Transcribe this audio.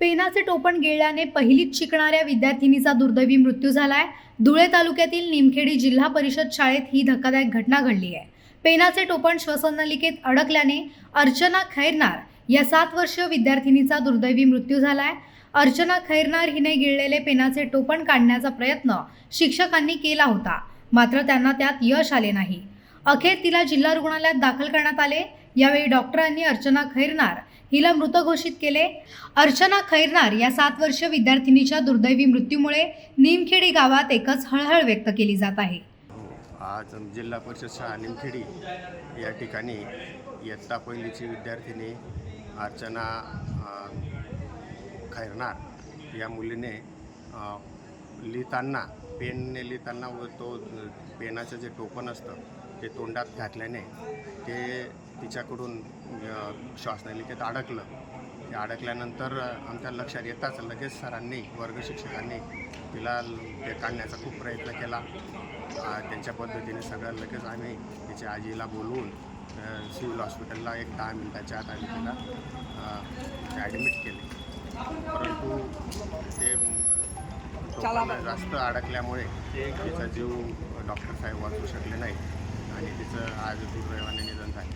पेनाचे टोपण गिळल्याने पहिलीच शिकणाऱ्या विद्यार्थिनीचा दुर्दैवी मृत्यू झालाय. धुळे तालुक्यातील निमखेडी जिल्हा परिषद शाळेत ही धक्कादायक घटना घडली आहे. पेनाचे टोपण श्वसननलिकेत अडकल्याने अर्चना खैरनार या सात वर्षीय विद्यार्थिनीचा दुर्दैवी मृत्यू झालाय. अर्चना खैरनार हिने गिळलेले पेनाचे टोपण काढण्याचा प्रयत्न शिक्षकांनी केला होता. मात्र त्यांना त्यात यश आले नाही. अखेर तिला जिल्हा रुग्णालयात दाखल करण्यात आले. यावेळी डॉक्टरांनी अर्चना खैरनार हिला मृत घोषित केले. अर्चना खैरनार या सात वर्ष विद्यार्थिनीच्या दुर्दैवी मृत्यूमुळे निमखेडी गावात एकच हळहळ व्यक्त केली जात आहे. आज जिल्हा परिषद शाळा निमखेडी या ठिकाणी इयत्ता पहिलीची विद्यार्थिनी अर्चना खैरनार या मुलीने लिहिताना पेनने लिहिताना व तो पेनाचं जे टोपन असतं ते तोंडात घातल्याने ते तिच्याकडून श्वासनलिकेत अडकलं. ते अडकल्यानंतर आमच्या लक्षात येताच लगेच सरांनी वर्ग शिक्षकांनी तिला ते काढण्याचा खूप प्रयत्न केला. त्यांच्या पद्धतीने सगळं लगेच आम्ही तिच्या आजीला बोलवून सिव्हिल हॉस्पिटलला एक दहा मिनिटाच्या आत आम्ही तिला ॲडमिट केले. परंतु जास्त अडकल्यामुळे तिचा जीव डॉक्टर साहेब वाचू शकले नाही आणि तिचं आज दुर्दैवाने निधन झालं.